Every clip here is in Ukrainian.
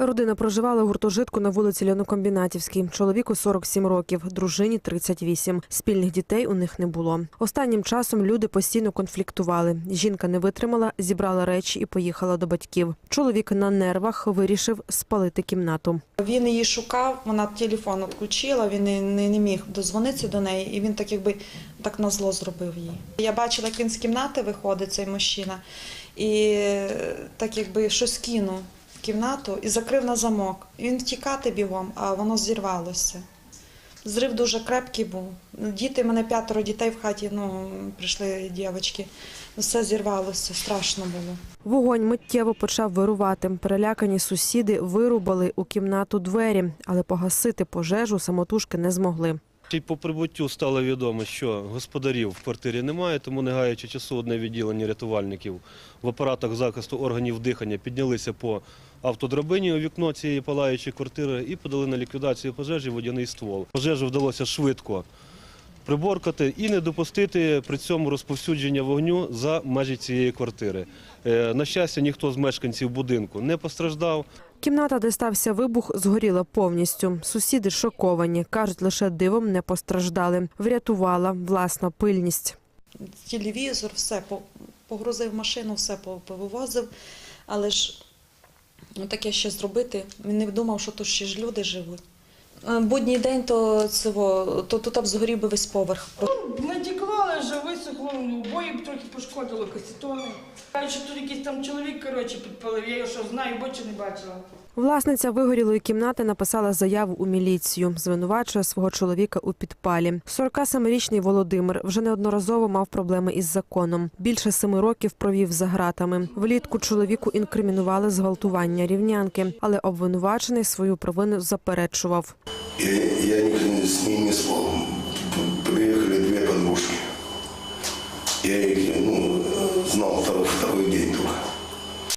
Родина проживала у гуртожитку на вулиці Льонокомбінатівській. Чоловіку 47 років, дружині 38. Спільних дітей у них не було. Останнім часом люди постійно конфліктували. Жінка не витримала, зібрала речі і поїхала до батьків. Чоловік на нервах вирішив спалити кімнату. Він її шукав, вона телефон відключила, він не, не, міг дозвонитися до неї, і він так якби так на зло зробив їй. Я бачила, як він з кімнати виходить, цей мужчина, і так якби щось кинув кімнату і закрив на замок. Він втікати бігом, а воно зірвалося. Зрив дуже крепкий був. Діти, в мене п'ятеро дітей в хаті, ну, прийшли дівчатки. Все зірвалося, страшно було. Вогонь миттєво почав вирувати. Перелякані сусіди вирубали у кімнату двері, але погасити пожежу самотужки не змогли. І по прибуттю стало відомо, що господарів в квартирі немає, тому не гаючи часу одне відділення рятувальників в апаратах захисту органів дихання піднялися по автодрабині у вікно цієї палаючої квартири і подали на ліквідацію пожежі водяний ствол. Пожежу вдалося швидко приборкати і не допустити при цьому розповсюдження вогню за межі цієї квартири. Е, На щастя, ніхто з мешканців будинку не постраждав. Кімната, де стався вибух, згоріла повністю. Сусіди шоковані. Кажуть, лише дивом не постраждали. Врятувала власна пильність. телевізор, все по- погрузив машину, все по- повивозив. Але ж таке ще зробити. Він не думав, що тут ще ж люди живуть. Е, Будній день то цього, то тут б би весь поверх. Натекло, але вже висохло, ну, обої трохи пошкодило, касетони. Кажуть, тут якийсь там чоловік, коротше, підпалив. Я його що знаю, бо чи не бачила. Власниця вигорілої кімнати написала заяву у міліцію. Звинувачує свого чоловіка у підпалі. 47-річний Володимир вже неодноразово мав проблеми із законом. Більше семи років провів за ґратами. Влітку чоловіку інкримінували зґвалтування рівнянки, але обвинувачений свою провину заперечував. Я, я ни- с ним не спал. Я їх ну, знав второй, день только.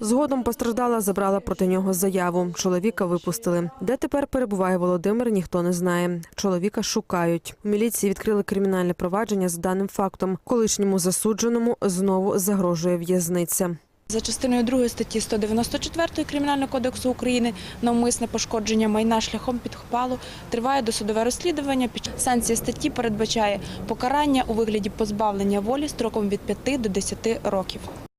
Згодом постраждала, забрала проти нього заяву. Чоловіка випустили. Де тепер перебуває Володимир, ніхто не знає. Чоловіка шукають. У міліції відкрили кримінальне провадження з даним фактом. Колишньому засудженому знову загрожує в'язниця. За частиною 2 статті 194 Кримінального кодексу України навмисне пошкодження майна шляхом підхопалу триває досудове розслідування. Санкція статті передбачає покарання у вигляді позбавлення волі строком від 5 до 10 років.